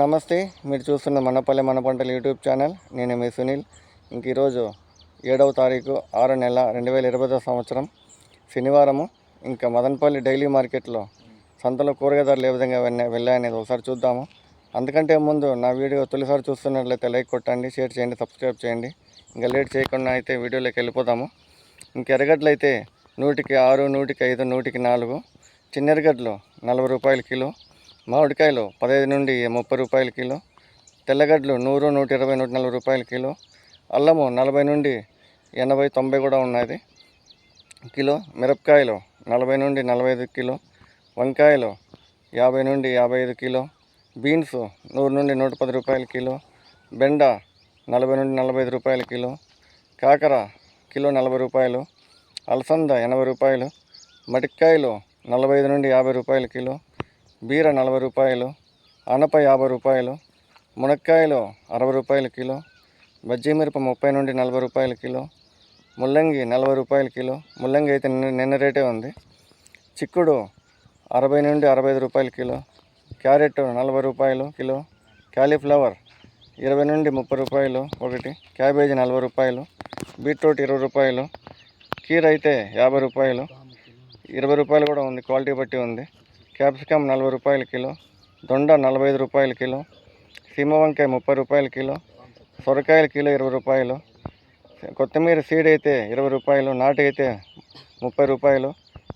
నమస్తే మీరు చూస్తున్న మనపల్లె మన పంటల యూట్యూబ్ ఛానల్. నేను మీ సునీల్. ఇంక ఈరోజు ఏడవ తారీఖు ఆరో నెల రెండు వేల ఇరవై సంవత్సరం. శనివారము. ఇంకా మదనపల్లి డైలీ మార్కెట్లో సంతలో కూరగాయ ధరలు ఏ విధంగా వెళ్ళాయనేది ఒకసారి చూద్దాము. అందుకంటే ముందు నా వీడియో తొలిసారి చూస్తున్నట్లయితే లైక్ కొట్టండి షేర్ చేయండి సబ్స్క్రైబ్ చేయండి. ఇంకా లేట్ చేయకుండా అయితే వీడియోలోకి వెళ్ళిపోతాము ఇంక ఎర్రగడ్డలు అయితే నూటికి ఆరు నూటికి ఐదు నూటికి నాలుగు. చిన్న నలభై రూపాయల కిలో. మామిడికాయలు పదహైదు నుండి ముప్పై రూపాయల కిలో తెల్లగడ్డలు నూరు నూట ఇరవై నూట నలభై రూపాయల కిలో అల్లము నలభై నుండి ఎనభై తొంభై కూడా ఉన్నది కిలో మిరపకాయలు నలభై నుండి నలభై ఐదు కిలో వంకాయలు యాభై నుండి యాభై ఐదు కిలో బీన్స్ నూరు నుండి నూట పది రూపాయల కిలో బెండ నలభై నుండి నలభై ఐదు రూపాయల కిలో కాకర కిలో నలభై రూపాయలు అలసంద ఎనభై రూపాయలు మటికాయలు నలభై ఐదు నుండి యాభై రూపాయల కిలో బీర నలభై రూపాయలు ఆనప యాభై రూపాయలు మునక్కాయలు అరవై రూపాయల కిలో బజ్జీ మిరప ముప్పై నుండి నలభై రూపాయల కిలో ముల్లంగి నలభై రూపాయల కిలో ముల్లంగి అయితే నిన్న నిన్న రేటే ఉంది. చిక్కుడు అరవై నుండి అరవై ఐదు రూపాయల కిలో క్యారెట్ నలభై రూపాయలు కిలో క్యాలీఫ్లవర్ ఇరవై నుండి ముప్పై రూపాయలు ఒకటి క్యాబేజీ నలభై రూపాయలు బీట్రూట్ ఇరవై రూపాయలు కీర అయితే యాభై రూపాయలు ఇరవై రూపాయలు కూడా ఉంది క్వాలిటీ బట్టి ఉంది. క్యాప్సికమ్ నలభై రూపాయల కిలో దొండ నలభై ఐదు రూపాయల కిలో సీమ వంకాయ ముప్పై రూపాయల కిలో సొరకాయల కిలో ఇరవై రూపాయలు కొత్తిమీర సీడ్ అయితే ఇరవై రూపాయలు నాటు అయితే ముప్పై రూపాయలు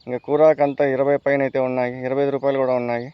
ఇంకా కూరాకంతా ఇరవై పైన అయితే ఉన్నాయి ఇరవై ఐదు రూపాయలు కూడా ఉన్నాయి.